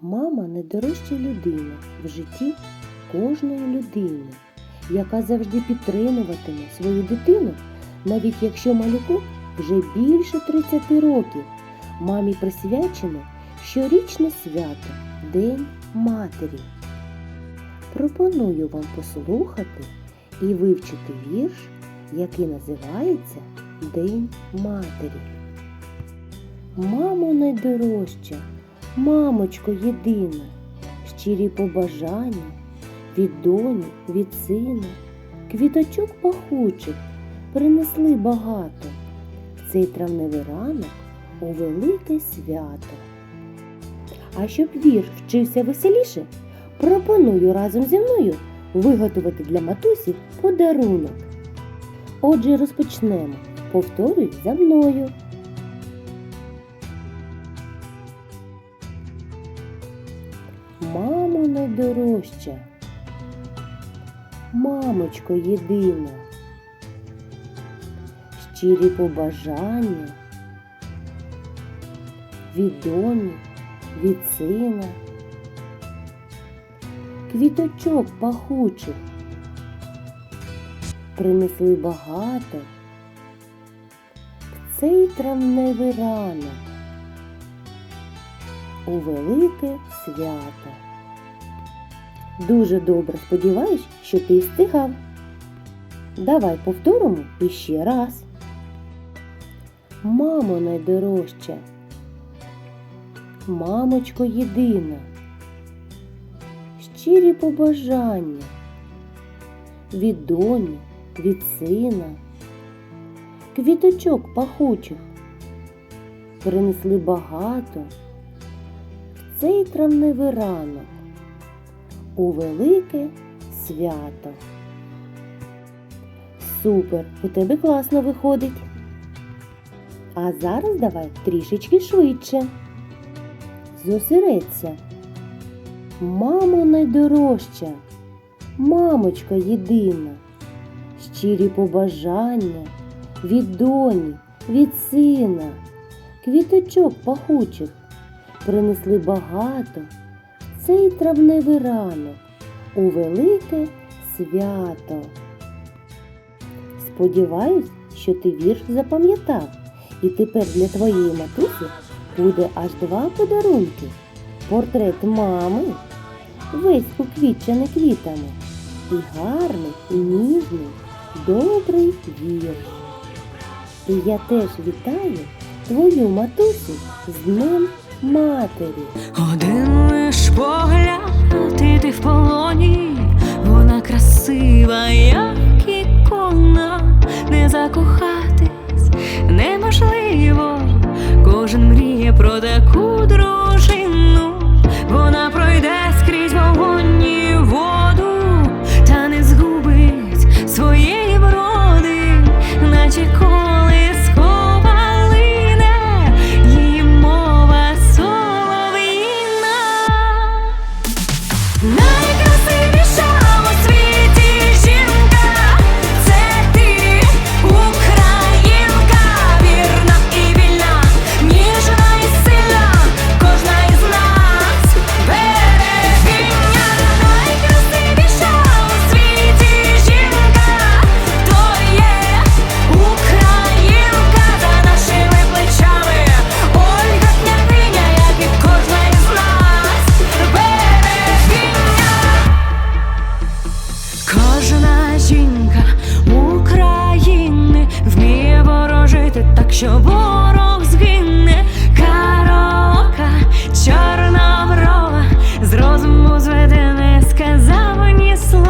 Мама найдорожча людина в житті кожної людини, яка завжди підтримуватиме свою дитину, навіть якщо малюку вже більше 30 років. Мамі присвячено щорічне свято День Матері. Пропоную вам послухати і вивчити вірш, який називається День Матері. Мамо найдорожча, мамочко єдина, щирі побажання від доні, від сина, квіточок пахучих принесли багато цей травневий ранок у велике свято. А щоб вірш вчився веселіше, пропоную разом зі мною виготовити для матусі подарунок. Отже, розпочнемо. Повторюй за мною. Найдорожча, мамочко єдина, щирі побажання від доні, від сина, квіточок пахучих принесли багато. В цей травневий ранок у велике свято. Дуже добре сподіваюсь, що ти встигав. Давай повторимо іще раз. Мамо найдорожча, мамочко єдина, щирі побажання. Від доні, від сина, квіточок пахучих. Принесли багато. В цей травневий ранок у велике свято. Супер! У тебе класно виходить. А зараз давай трішечки швидше. Зосередься. Мамо найдорожча, мамочка єдина, щирі побажання від доні, від сина, квіточок пахучих принесли багато цей травневий ранок у велике свято. Сподіваюсь, що ти вірш запам'ятав, і тепер для твоєї матусі буде аж два подарунки. Портрет мами, весь уквітчений квітами, і гарний, і ніжний, добрий вірш. І я теж вітаю твою матусю з Днем Матері. Один і ти в полоні, вона красива, як ікона, не закохатись неможливо, кожен мріє про таку Night. зробити так, що ворог згине карока, чорна брова, з розуму зведе не сказав ні слова.